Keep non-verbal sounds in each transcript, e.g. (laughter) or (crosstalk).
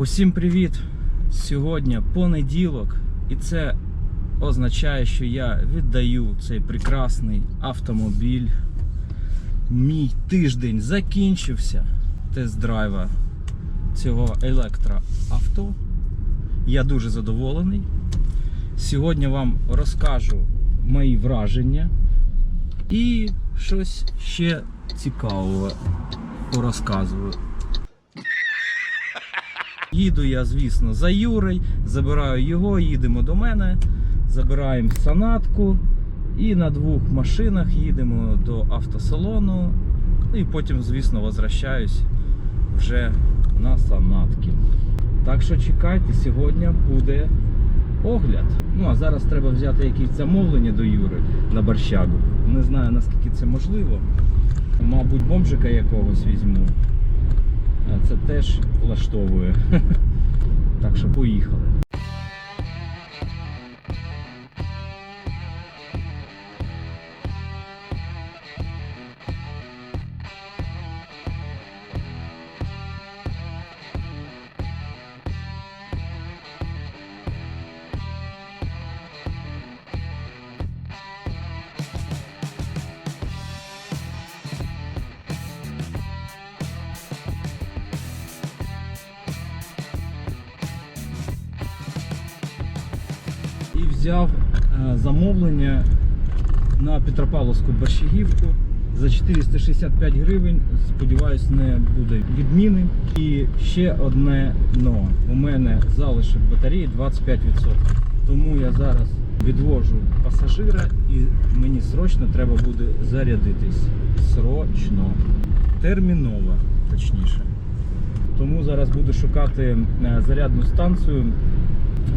Усім привіт! Сьогодні понеділок, і це означає, що я віддаю цей прекрасний автомобіль. Мій тиждень закінчився тест-драйва цього електроавто. Я дуже задоволений. Сьогодні вам розкажу мої враження і щось ще цікаве порозказую. Їду я, звісно, за Юрой, забираю його, їдемо до мене, забираємо санатку і на двох машинах їдемо до автосалону. Ну і потім, звісно, возвращаюсь вже на санатки. Так що чекайте, сьогодні буде огляд. Ну а зараз треба взяти якісь замовлення до Юри на борщагу. Не знаю наскільки це можливо. Мабуть, бомжика якогось візьму. А Це теж влаштовує. (laughs) Так що поїхали. Взяв е, замовлення на Петропавловську борщагівку за 465 гривень. Сподіваюсь, не буде відміни. І ще одне но. У мене залишок батареї 25%. Тому я зараз відвожу пасажира і мені срочно треба буде зарядитись. Срочно. Терміново, точніше. Тому зараз буду шукати е, зарядну станцію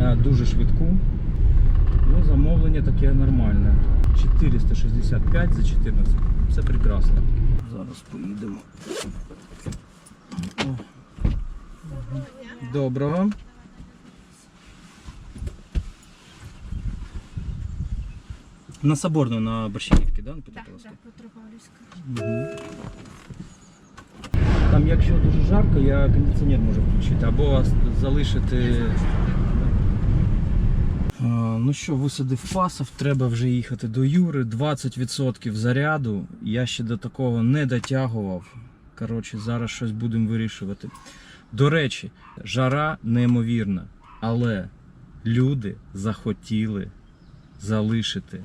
е, дуже швидку. Ну, замовлення таке нормальне. 465 за 14. Це прекрасно. Зараз поїдемо. О. Доброго. На Соборну на Борщагівці, да? на Так, Петропавловську? так, Петропавлівська. Там, якщо дуже жарко, я кондиціонер можу включити або залишити. А, Ну що, висадив пасов, треба вже їхати до Юри. 20% заряду. Я ще до такого не дотягував. Коротше, зараз щось будемо вирішувати. До речі, жара неймовірна, але люди захотіли залишити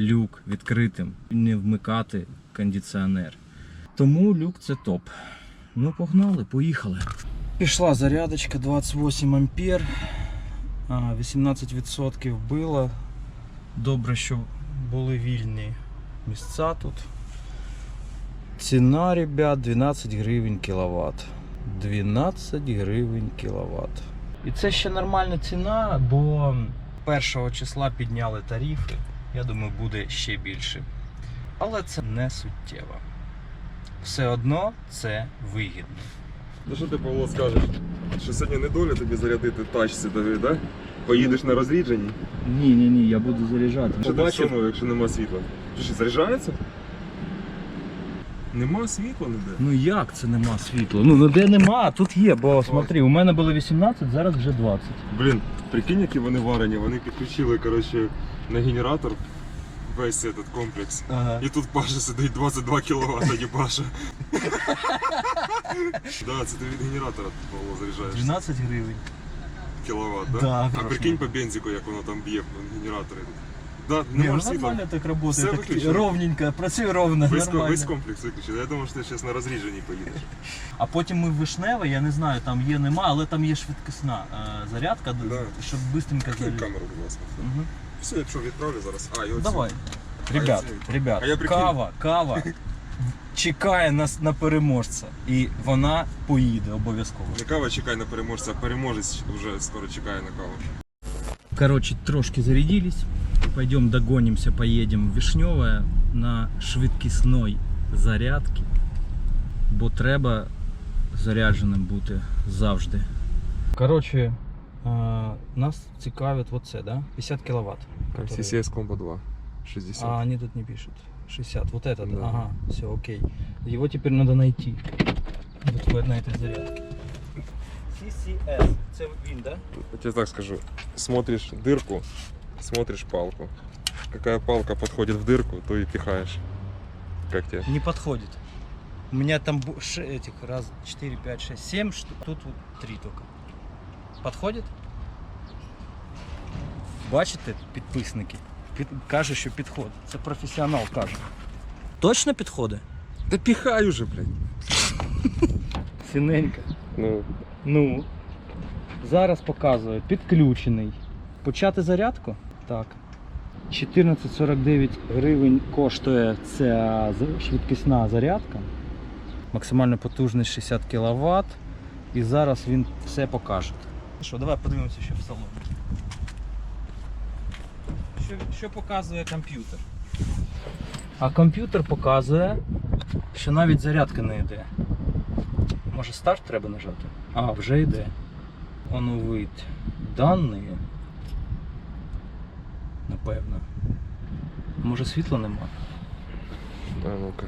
люк відкритим не вмикати кондиціонер. Тому люк це топ. Ну, погнали, поїхали. Пішла зарядочка 28 ампер. А, 18% було. Добре, що були вільні місця тут. Ціна, ребят, 12 гривень кіловат. 12 гривень кіловат. І це ще нормальна ціна, бо 1 числа підняли тарифи. Я думаю, буде ще більше. Але це не суттєво. Все одно це вигідно. Ну що ти, Павло, скажеш? Що сьогодні не доля тобі зарядити тачці тобі, так? Поїдеш на розрідженні? Ні, ні, ні, я буду заряджати. Що ти всунув, якщо нема світла? Що, ще заряджається? Нема світла ніде? Ну як це нема світла? Ну ніде нема, тут є, бо смотри, у мене було 18, зараз вже 20. Блін, прикинь, які вони варені, вони підключили, коротше, на генератор весь этот комплекс. Ага. І тут Паша сидить 22 кВт, не Паша. Да, це ти від генератора, Павло, заряджаєш. 12 гривень. Кіловат, да? Да, а хорошо. прикинь по бензику, як воно там б'є, генератори. Да, Ні, нема ну ж світла. нормально так працює, Все так виключено. ровненько, працює ровно, Весь, нормально. весь комплекс виключили. Я думав, що ти зараз на розріженні поїдеш. А потім ми в Вишневе, я не знаю, там є, нема, але там є швидкісна е, зарядка, д- Да. щоб швидко Кинь зарядити. камеру, будь ласка. Угу. Все, якщо відправлю зараз. А, і оцю. Давай. Ребят, це- ребят, А я прикинь- кава, кава чекає нас на переможця. І вона поїде обов'язково. Не кава чекай на переможця, а переможець вже скоро чекає на каву. Короче, трошки зарядились. Пойдем догонимся, поедем в Вишневое на швидкісної зарядки. Бо треба зарядженим бути завжди. Короче, а, нас цікавить вот це, да? 50 кВт. CCS Combo 2. 60. А они тут не пишут. 60. Вот этот. Да. Ага, все, окей. Его теперь надо найти. Вот в- на этой зарядке. CCS. Це він, да? Я тебе так скажу. Смотришь дырку, смотришь палку. Какая палка подходит в дырку, то и пихаешь. Как тебе? Не подходит. У меня там этих раз 4, 5, 6, 7 штук. Тут вот 3 только. Подходит? Бачите, підписники? Під... Каже, що підходить. Це професіонал каже. Точно підходить? Да пихай уже, блядь. (laughs) Синенька. Ну, Ну. Зараз показує. Підключений. Почати зарядку? Так. 14,49 гривень коштує ця швидкісна зарядка. Максимальна потужність 60 кВт. І зараз він все покаже. Що, давай подивимося, що в салоні. Що, що показує комп'ютер? А комп'ютер показує, що навіть зарядка не йде. Може старт треба нажати? А, вже йде. Оновить дані. Напевно. Може світла нема? а ну-ка.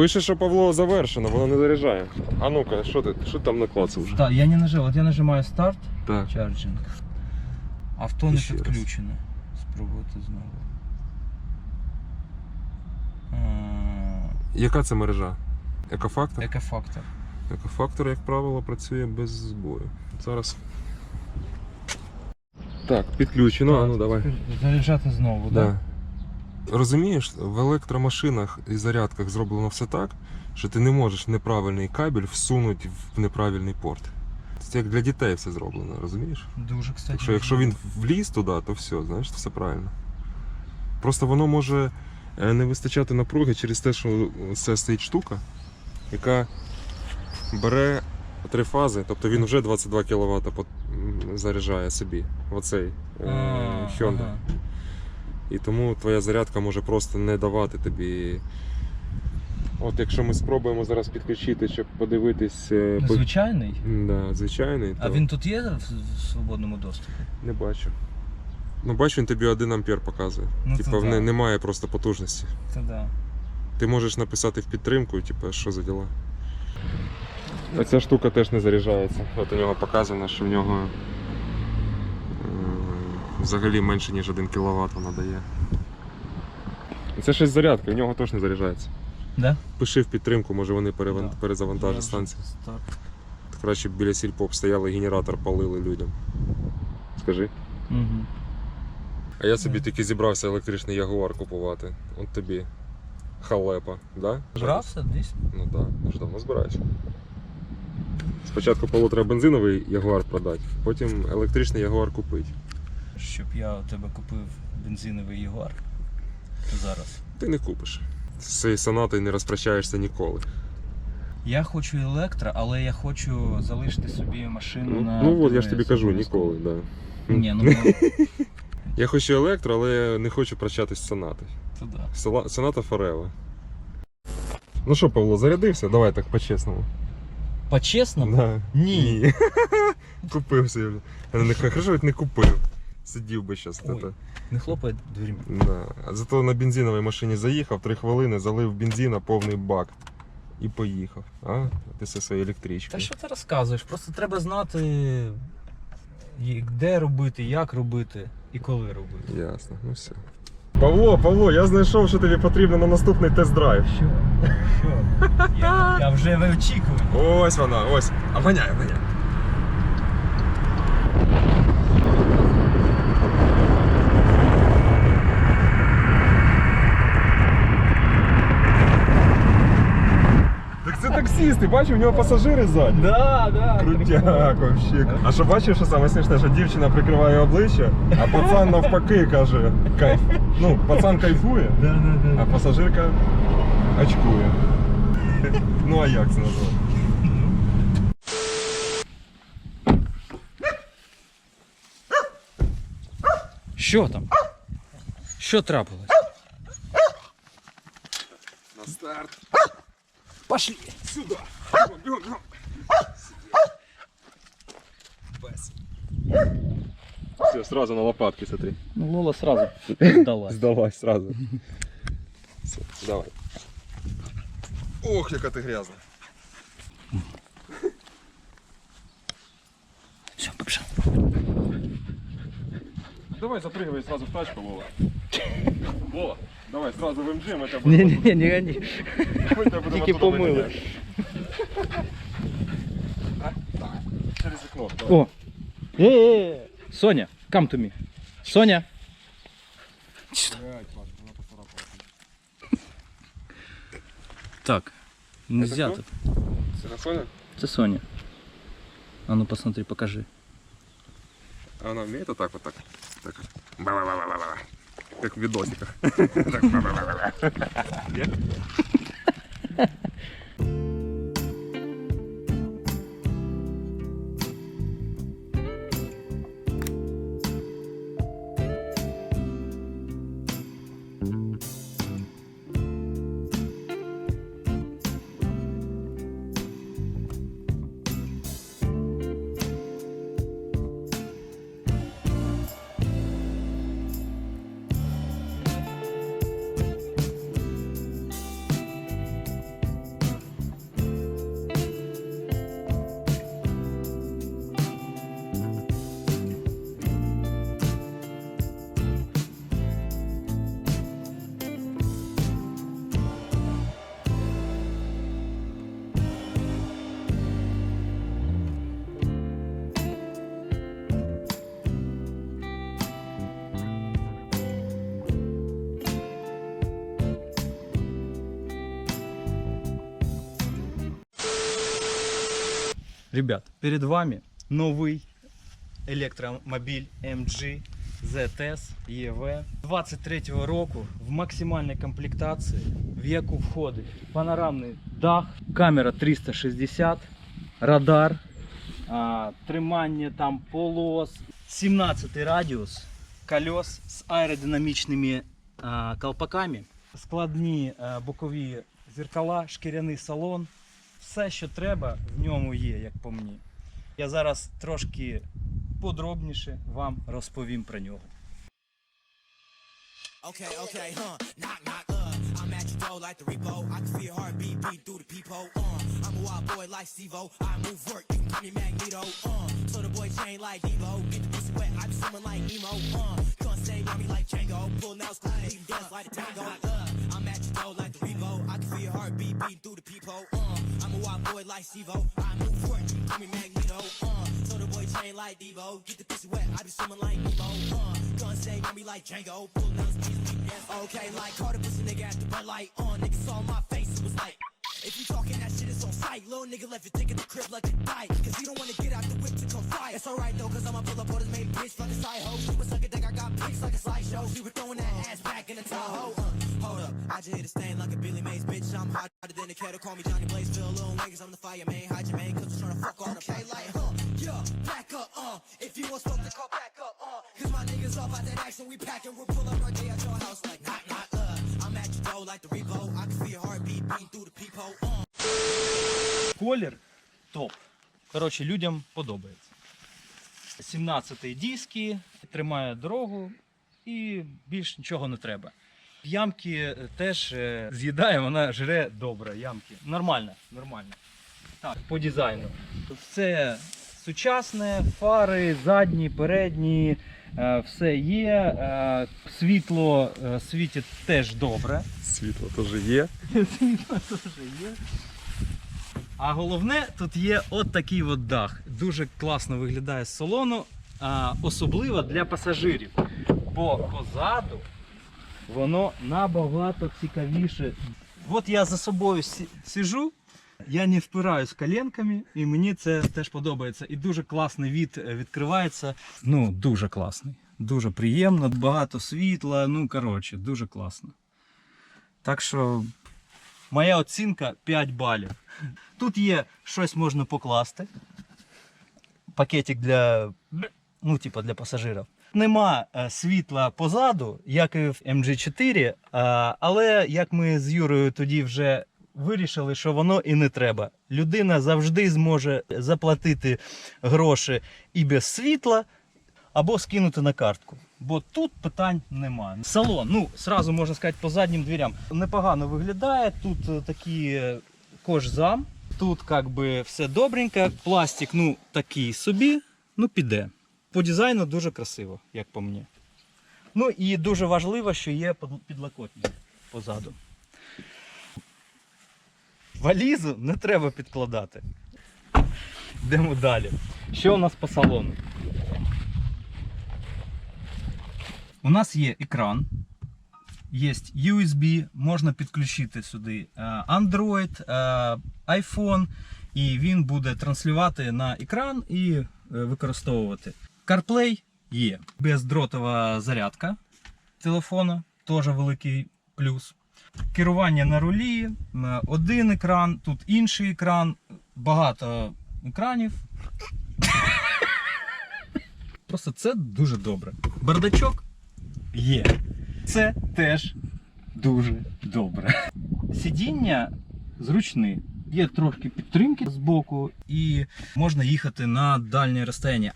Пише, що Павло завершено, воно не заряджає. А ну-ка, що ти? Що ти там наклацав вже? Так, я не нажав. От я нажимаю старт, Так. чарджинг. Авто не Ще раз. підключене. Спробувати знову. Яка це мережа? Екофактор? Екофактор. Екофактор, як правило, працює без збою. Зараз. Так, підключено, а ну давай. Заряджати знову, Да. Розумієш, в електромашинах і зарядках зроблено все так, що ти не можеш неправильний кабель всунути в неправильний порт. Це як для дітей все зроблено, розумієш? Дуже, кстати. Так що якщо він вліз туди, то все, знаєш, все правильно. Просто воно може е, не вистачати напруги через те, що це стоїть штука, яка бере три фази, тобто він вже 22 кВт заряджає собі в оцей е, Hyundai. ага. І тому твоя зарядка може просто не давати тобі. От якщо ми спробуємо зараз підключити, щоб подивитись. е, Звичайний? Да, звичайний, то А він тут є в свободному доступі? не бачу. Ну, бачу, він тобі 1 ампер показує. Ну, типа, в да. немає просто потужності. Це да. Ти можеш написати в підтримку, типу, що за діла. Оця штука теж не заряджається. От у нього показано, що в нього взагалі менше, ніж 1 кВт вона дає. Це щось зарядка, в нього теж не заряджається. Да? Пиши в підтримку, може вони переван... Да. перезавантажать станцію. старт. Краще б біля сільпоп стояли, генератор палили людям. Скажи. Мгм. А я собі тільки зібрався електричний ягуар купувати. От тобі. Халепа, да? Брався десь? Ну так, да. дуже давно збираюся. Спочатку Павло бензиновий ягуар продати, потім електричний ягуар купити. Щоб я у тебе купив бензиновий Ягуар. Зараз. Ти не купиш. З цією сонатою не розпрощаєшся ніколи. Я хочу електро, але я хочу залишити собі машину Ну, на. ну от я ж тобі кажу, ніколи, да. Ні, ну (laughs) Я хочу електро, але не хочу прощатись з сонатою. да. Соната Форева. Ну що, Павло, зарядився? Давай так по-чесному. По-чесному? Да. Ні. (laughs) Купив собі. Я Не хорошо, не купив. Сидів би зараз. Ой. Не хлопай дверьми. Да. А зато на бензиновій машині заїхав, 3 хвилини, залив бензина, повний бак. І поїхав. А? Ти зі своєю Та що ти розказуєш? Просто треба знати, де робити, як робити і коли робити. Ясно, ну все. Павло, Павло, я знайшов, що тобі потрібно на наступний тест-драйв. Що? Що? Я, я вже в очікуванні. Ось вона, ось. Обганяй. Так таксист, ти бачив, у нього пасажири ззаді. Да, да. Крутяк вообще. А що бачив, що саме смішне, що дівчина прикриває обличчя, а пацан навпаки каже, кайф. Ну, пацан кайфує, Да, да, да. а пасажирка очкує. Ну а як це назвати? Що там? Що трапилось? На старт. Пошли. Сюди. Бігом, бігом, бігом. Без. Все, сразу на лопатки смотри. Ну, Лола сразу сдалась. Сдалась сразу. Все, давай. Ох, яка ти грязна. Все, побежал. Давай запрыгивай сразу в тачку, Вова. Вова, давай сразу в МГ, мы тебя Не, будем... не, не гони. Тільки оттуда помили. виганяти. А? Через окно. давай. О! Э-э-э! Соня, come to me. Соня. Блядь, Паш, вона поцарапала. Так, нельзя кто? тут. Це? Это Соня. А ну посмотри, покажи. А она умеет вот так вот так? Так. Ба-ба-ба-ба-ба. Как в видосиках. (laughs) Ребят, перед вами новий електромобіль MG ZS EV 23-го року в максимальній комплектації, в яку входить панорамний дах, камера 360, радар, а, тримання там полос, 17 радіус, колес з аеродинамічними а, колпаками, складні а, бокові зеркала, шкіряний салон. Все, що треба, в ньому є, як по мені. Я зараз трошки подробніше вам розповім про нього. Okay, okay, huh? Knock, knock, uh. I'm at your door like the repo. I can feel your heartbeat beat through the peephole. Uh, I'm a wild boy like Stevo. I move work, you can call me Magneto. Uh, so the boy chain like Devo. Get the pussy wet, I be swimming like Nemo. Uh, can't say on me like Django. Pull nails, clean, leave dance like a tango. Uh, I'm at your door like the repo. I can feel your heartbeat beat through the peephole. Uh, I'm a wild boy like Stevo. I move you can call me Magneto. Uh, so the boy chain like Devo. Get the pussy wet, I be swimming like Nemo. Uh, gun say on me like Django. Pull nails, clean, leave dance. Okay, like Carter pussy nigga at the Bud Light on. Nigga saw my face, it was like. If you talking that shit, it's on sight. Little nigga left your dick in the crib like a bite. Cause he don't wanna get out the whip to come fight. It's alright though, cause I'ma pull up on his main bitch like a side hoe. She was sucking I got pics like a slideshow. She was throwing that ass back in the Tahoe. Uh, hold up, I just hit a stain like a Billy Mays bitch. I'm hotter than a kettle, call me Johnny Blaze. Feel a little cause I'm the fireman. Hide your man, cause I'm tryna fuck all the okay, like, huh, yeah, back up, uh. If you want smoke, then call back up, uh. Cause my niggas all about that action, we packing, we'll pull up right there at your house like, knock, knock, uh. I'm at your door like the repo. I can feel your heartbeat beating through the peephole, uh. Колір топ. Коротше, людям подобається. 17-й диски, тримає дорогу і більш нічого не треба. Ямки е, теж е, з'їдає, вона жре добре. Ямки. Нормально, нормально. Так, по дизайну. Все сучасне, фари, задні, передні, е, все є. Світло світить теж добре. Світло теж є. (laughs) Світло теж є. А головне, тут є от такий от дах. Дуже класно виглядає з салону, особливо для пасажирів. Бо позаду воно набагато цікавіше. От я за собою сижу, я не впираюсь коленками, і мені це теж подобається. І дуже класний від е, відкривається. Ну, дуже класний. Дуже приємно, багато світла. Ну, коротше, дуже класно. Так що моя оцінка 5 балів. Тут є щось можна покласти. Пакетик для, ну, типу, для пасажирів. Нема е, світла позаду, як і в MG4, але як ми з Юрою тоді вже вирішили, що воно і не треба. Людина завжди зможе заплатити гроші і без світла, або скинути на картку. Бо тут питань немає. Салон, ну, сразу можна сказати, по заднім дверям непогано виглядає. Тут е, такі е, кожзам, тут як би все добренько. Пластик, ну, такий собі, ну піде. По дизайну дуже красиво, як по мені. Ну і дуже важливо, що є підлокотник позаду. Валізу не треба підкладати. Йдемо далі. Що у нас по салону? У нас є екран, є USB, можна підключити сюди е, Android, е, iPhone, і він буде транслювати на екран і е, використовувати. CarPlay є. Бездротова зарядка телефона, теж великий плюс. Керування на рулі, один екран, тут інший екран, багато екранів. Просто це дуже добре. Бардачок є. Це теж дуже добре. Сидіння зручні. Є трошки підтримки з боку, і можна їхати на дальнє розстояння.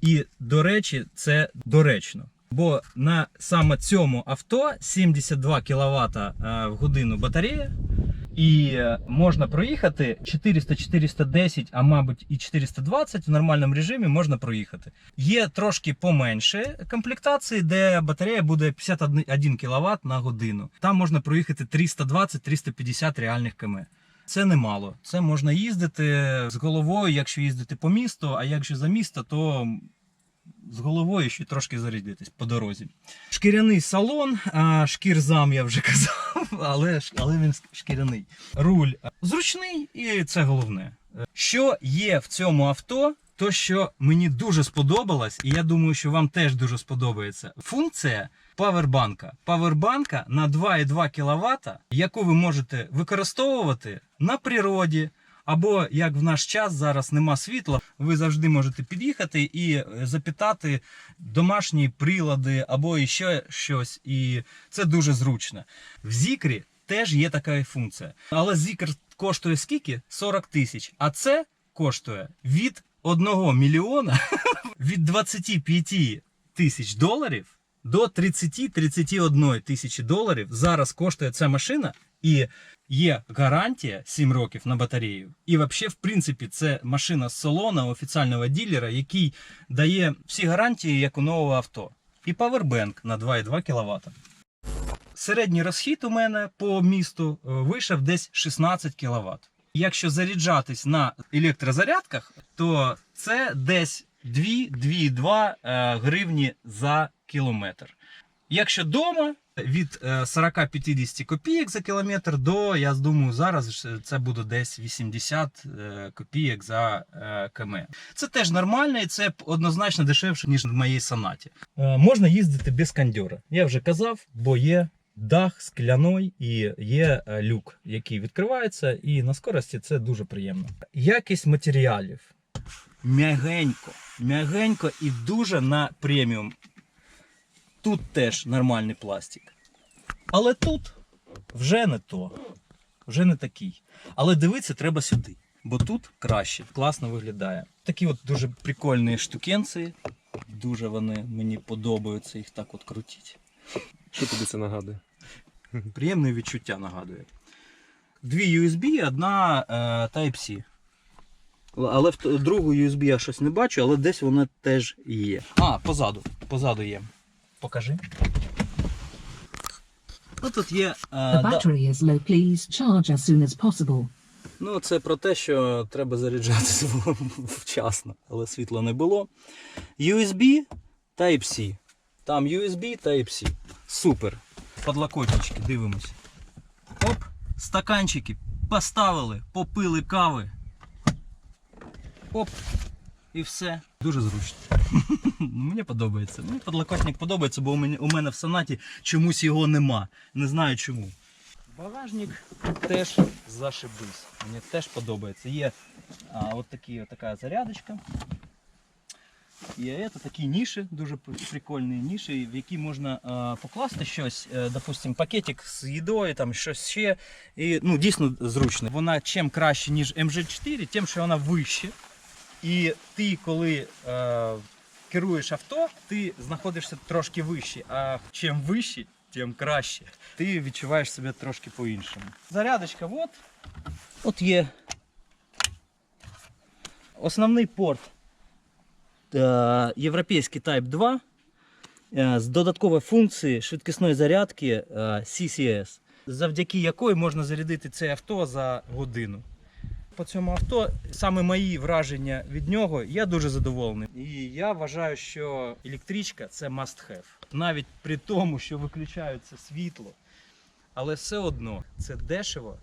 І, до речі, це доречно. Бо на саме цьому авто 72 кВт в годину батарея, і е, можна проїхати 400-410, а мабуть і 420 в нормальному режимі можна проїхати. Є трошки поменше комплектації, де батарея буде 51 кВт на годину. Там можна проїхати 320-350 реальних км. Це немало. Це можна їздити з головою, якщо їздити по місту, а якщо за місто, то з головою ще трошки зарядитись по дорозі. Шкіряний салон, а шкірзам я вже (laughs) казав, але, але він шкіряний. Руль зручний і це головне. Що є в цьому авто, то що мені дуже сподобалось, і я думаю, що вам теж дуже сподобається. Функція павербанка. Павербанка на 2,2 кВт, яку ви можете використовувати на природі. Або як в наш час зараз нема світла, ви завжди можете під'їхати і е, запитати домашні прилади або іще щось. І це дуже зручно. В Зікрі теж є така функція. Але Зікр коштує скільки? 40 тисяч. А це коштує від 1 мільйона (laughs) від 25 тисяч доларів до 30-31 тисячі доларів. Зараз коштує ця машина. І є гарантія 7 років на батарею. І взагалі, в принципі, це машина з салона офіційного ділера, який дає всі гарантії, як у нового авто. І павербенк на 2,2 кВт. Середній розхід у мене по місту е, вийшов десь 16 кВт. Якщо заряджатись на електрозарядках, то це десь 2-2,2 е, гривні за кілометр. Якщо вдома від е, 40-50 копійок за кілометр до, я думаю, зараз це буде десь 80 е, копійок за е, км. Це теж нормально і це однозначно дешевше, ніж в моїй сонаті. Е, Можна їздити без кондьора. Я вже казав, бо є дах скляний і є е, люк, який відкривається, і на скорості це дуже приємно. Якість матеріалів. М'ягенько, м'ягенько і дуже на преміум. Тут теж нормальний пластик. Але тут вже не то. Вже не такий. Але дивитися треба сюди. Бо тут краще, класно виглядає. Такі от дуже прикольні штукенці. Дуже вони мені подобаються їх так от крутити. Що тобі це нагадує? Приємне відчуття нагадує. Дві USB, одна е, Type-C. Але в другу USB я щось не бачу, але десь вона теж є. А, позаду. Позаду є. Покажи. Ну, тут є. е, The да- battery is low. Please charge as soon as possible. Ну, це про те, що треба заряджатися (laughs) вчасно, але світла не було. USB Type-C. Там USB Type-C. Супер. Подлокотнички, дивимось. Оп, стаканчики поставили, попили кави. Оп. І все. Дуже зручно. (laughs) Мені подобається. Мені подлокотник подобається, бо у мене, в сонаті чомусь його нема. Не знаю чому. Багажник теж зашибись. Мені теж подобається. Є а, от такі, от така зарядочка. Є це такі ніші, дуже пр- прикольні ніші, в які можна а, покласти щось, е, допустим, пакетик з їдою, там щось ще. І ну, дійсно зручно. Вона чим краще, ніж MG4, тим, що вона вище. І ти, коли е, керуєш авто, ти знаходишся трошки вище. А чим вище, тим краще. Ти відчуваєш себе трошки по-іншому. Зарядочка, от. От є. Основний порт е, європейський Type 2 е, з додаткової функції швидкісної зарядки е, CCS, завдяки якої можна зарядити це авто за годину. По цьому авто саме мої враження від нього, я дуже задоволений. І я вважаю, що електричка це must have. Навіть при тому, що виключається світло. Але все одно це дешево,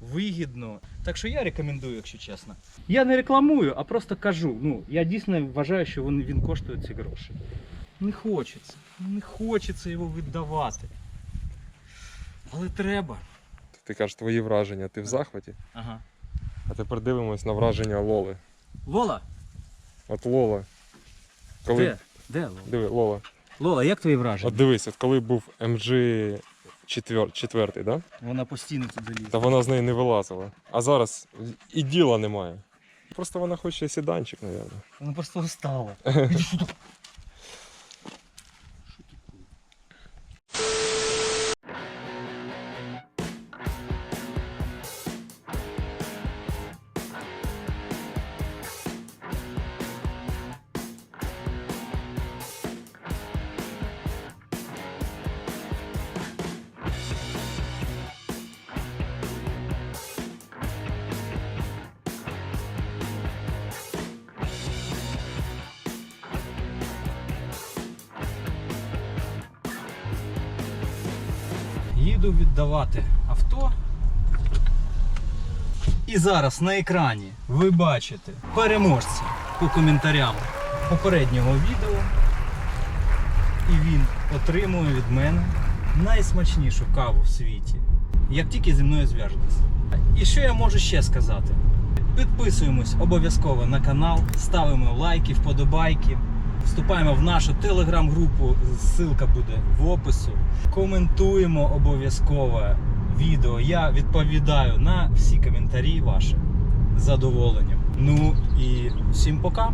вигідно. Так що я рекомендую, якщо чесно. Я не рекламую, а просто кажу. Ну, я дійсно вважаю, що він, він коштує ці гроші. Не хочеться. Не хочеться його віддавати. Але треба. Ти кажеш твої враження, ти в захваті. Ага. А тепер дивимось на враження Лоли. Лола, От Лола. Коли... де? Де Лола? Диви, Лола. Лола, як твої враження? От дивись, от коли був MG 4, 4 да? Вона постійно тут залізла. та вона з неї не вилазила. А зараз і діла немає. Просто вона хоче сіданчик, мабуть. Вона просто устала. (laughs) Їду віддавати авто. І зараз на екрані ви бачите переможця по коментарям попереднього відео. І він отримує від мене найсмачнішу каву в світі. Як тільки зі мною зв'яжетеся. І що я можу ще сказати? Підписуємось обов'язково на канал, ставимо лайки, вподобайки. Вступаємо в нашу телеграм-групу, ссылка буде в опису. Коментуємо обов'язково відео. Я відповідаю на всі коментарі ваші задоволенням. Ну і всім пока!